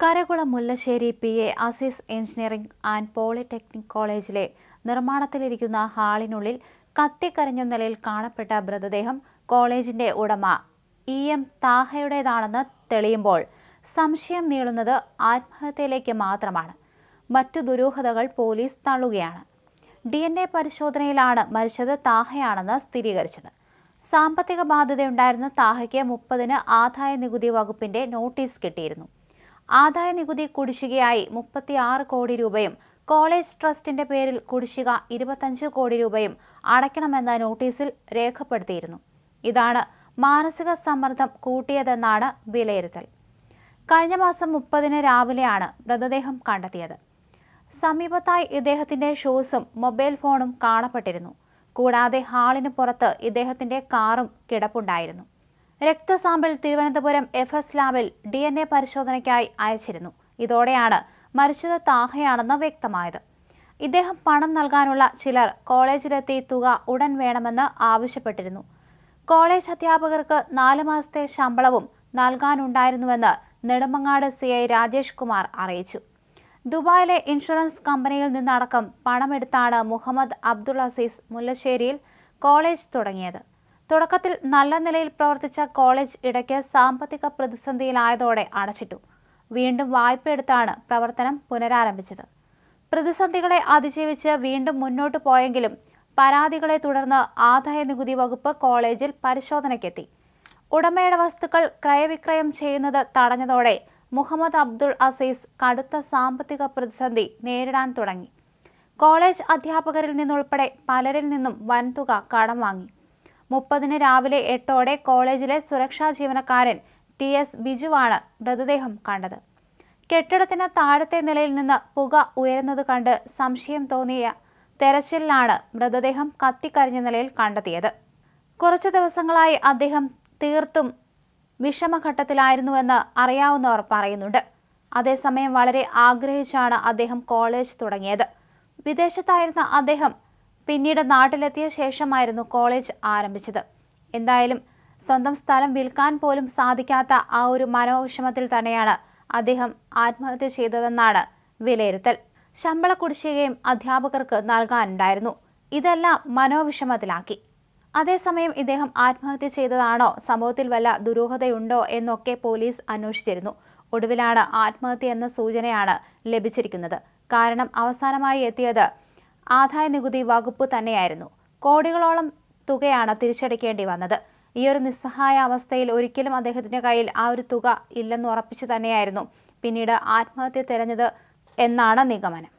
Karakulam Mullassery P A Azeez engineering and polytechnic കോളേജിലെ നിർമ്മാണത്തിലിരിക്കുന്ന ഹാളിനുള്ളിൽ കത്തിക്കരഞ്ഞ നിലയിൽ കാണപ്പെട്ട മൃതദേഹം കോളേജിന്റെ ഉടമ ഇ എം താഹയുടേതാണെന്ന് തെളിയുമ്പോൾ സംശയം നീളുന്നത് ആത്മഹത്യയിലേക്ക് മാത്രമാണ്. മറ്റു ദുരൂഹതകൾ പോലീസ് തള്ളുകയാണ്. ഡി എൻ എ പരിശോധനയിലാണ് മരിച്ചത് താഹയാണെന്ന് സ്ഥിരീകരിച്ചത്. സാമ്പത്തിക ബാധ്യതയുണ്ടായിരുന്ന താഹയ്ക്ക് മുപ്പതിന് ആദായ നികുതി വകുപ്പിന്റെ നോട്ടീസ് കിട്ടിയിരുന്നു. ആദായ നികുതി കുടിശ്ശികയായി മുപ്പത്തിയാറ് കോടി രൂപയും കോളേജ് ട്രസ്റ്റിന്റെ പേരിൽ കുടിശ്ശിക ഇരുപത്തഞ്ച് കോടി രൂപയും അടയ്ക്കണമെന്ന നോട്ടീസിൽ രേഖപ്പെടുത്തിയിരുന്നു. ഇതാണ് മാനസിക സമ്മർദ്ദം കൂട്ടിയതെന്നാണ് വിലയിരുത്തൽ. കഴിഞ്ഞ മാസം മുപ്പതിന് രാവിലെയാണ് മൃതദേഹം കണ്ടെത്തിയത്. സമീപത്തായി ഇദ്ദേഹത്തിന്റെ ഷൂസും മൊബൈൽ ഫോണും കാണപ്പെട്ടിരുന്നു. കൂടാതെ ഹാളിന് പുറത്ത് ഇദ്ദേഹത്തിന്റെ കാറും കിടപ്പുണ്ടായിരുന്നു. രക്തസാമ്പിൾ തിരുവനന്തപുരം എഫ് എസ് ലാബിൽ ഡി എൻ എ പരിശോധനയ്ക്കായി അയച്ചിരുന്നു. ഇതോടെയാണ് മരിച്ചത് താഹയാണെന്ന് വ്യക്തമായത്. ഇദ്ദേഹം പണം നൽകാനുള്ള ചിലർ കോളേജിലെത്തി തുക ഉടൻ വേണമെന്ന് ആവശ്യപ്പെട്ടിരുന്നു. കോളേജ് അധ്യാപകർക്ക് നാല് മാസത്തെ ശമ്പളവും നൽകാനുണ്ടായിരുന്നുവെന്ന് നെടുമങ്ങാട് സി ഐ രാജേഷ് കുമാർ അറിയിച്ചു. ദുബായിലെ ഇൻഷുറൻസ് കമ്പനിയിൽ നിന്നടക്കം പണമെടുത്താണ് മുഹമ്മദ് അബ്ദുൾ അസീസ് മുല്ലശ്ശേരിയിൽ കോളേജ് തുടങ്ങിയത്. തുടക്കത്തിൽ നല്ല നിലയിൽ പ്രവർത്തിച്ച കോളേജ് ഇടയ്ക്ക് സാമ്പത്തിക പ്രതിസന്ധിയിലായതോടെ അടച്ചിട്ടു. വീണ്ടും വായ്പയെടുത്താണ് പ്രവർത്തനം പുനരാരംഭിച്ചത്. പ്രതിസന്ധികളെ അതിജീവിച്ച് വീണ്ടും മുന്നോട്ട് പോയെങ്കിലും പരാതികളെ തുടർന്ന് ആദായ നികുതി വകുപ്പ് കോളേജിൽ പരിശോധനയ്ക്കെത്തി. ഉടമയുടെ വസ്തുക്കൾ ക്രയവിക്രയം ചെയ്യുന്നത് തടഞ്ഞതോടെ മുഹമ്മദ് അബ്ദുൾ അസീസ് കടുത്ത സാമ്പത്തിക പ്രതിസന്ധി നേരിടാൻ തുടങ്ങി. കോളേജ് അധ്യാപകരിൽ നിന്നുൾപ്പെടെ പലരിൽ നിന്നും വൻതുക കടം വാങ്ങി. മുപ്പതിന് രാവിലെ എട്ടോടെ കോളേജിലെ സുരക്ഷാ ജീവനക്കാരൻ ടി എസ് ബിജുവാണ് മൃതദേഹം കണ്ടത്. കെട്ടിടത്തിന് താഴത്തെ നിലയിൽ നിന്ന് പുക ഉയരുന്നത് കണ്ട് സംശയം തോന്നിയ തെരച്ചിലിലാണ് മൃതദേഹം കത്തിക്കരിഞ്ഞ നിലയിൽ കണ്ടെത്തിയത്. കുറച്ചു ദിവസങ്ങളായി അദ്ദേഹം തീർത്തും വിഷമഘട്ടത്തിലായിരുന്നുവെന്ന് അറിയാവുന്നവർ പറയുന്നുണ്ട്. അതേസമയം വളരെ ആഗ്രഹിച്ചാണ് അദ്ദേഹം കോളേജ് തുടങ്ങിയത്. വിദേശത്തായിരുന്ന അദ്ദേഹം പിന്നീട് നാട്ടിലെത്തിയ ശേഷമായിരുന്നു കോളേജ് ആരംഭിച്ചത്. എന്തായാലും സ്വന്തം സ്ഥലം വിൽക്കാൻ പോലും സാധിക്കാത്ത ആ ഒരു മനോവിഷമത്തിൽ തന്നെയാണ് അദ്ദേഹം ആത്മഹത്യ ചെയ്തതെന്നാണ് വിലയിരുത്തൽ. ശമ്പള കുടിശ്ശികയും അധ്യാപകർക്ക് നൽകാനുണ്ടായിരുന്നു. ഇതെല്ലാം മനോവിഷമത്തിലാക്കി. അതേസമയം ഇദ്ദേഹം ആത്മഹത്യ ചെയ്തതാണോ സംഭവത്തിൽ വല്ല ദുരൂഹതയുണ്ടോ എന്നൊക്കെ പോലീസ് അന്വേഷിച്ചിരുന്നു. ഒടുവിലാണ് ആത്മഹത്യ എന്ന സൂചനയാണ് ലഭിച്ചിരിക്കുന്നത്. കാരണം അവസാനമായി എത്തിയത് ആദായ നികുതി വകുപ്പ് തന്നെയായിരുന്നു. കോടികളോളം തുകയാണ് തിരിച്ചടയ്ക്കേണ്ടി വന്നത്. ഈ ഒരു നിസ്സഹായ അവസ്ഥയിൽ ഒരിക്കലും അദ്ദേഹത്തിന്റെ കയ്യിൽ ആ ഒരു തുക ഇല്ലെന്ന് ഉറപ്പിച്ചു തന്നെയായിരുന്നു. പിന്നീട് ആത്മഹത്യ തിരഞ്ഞത് എന്നാണ് നിഗമനം.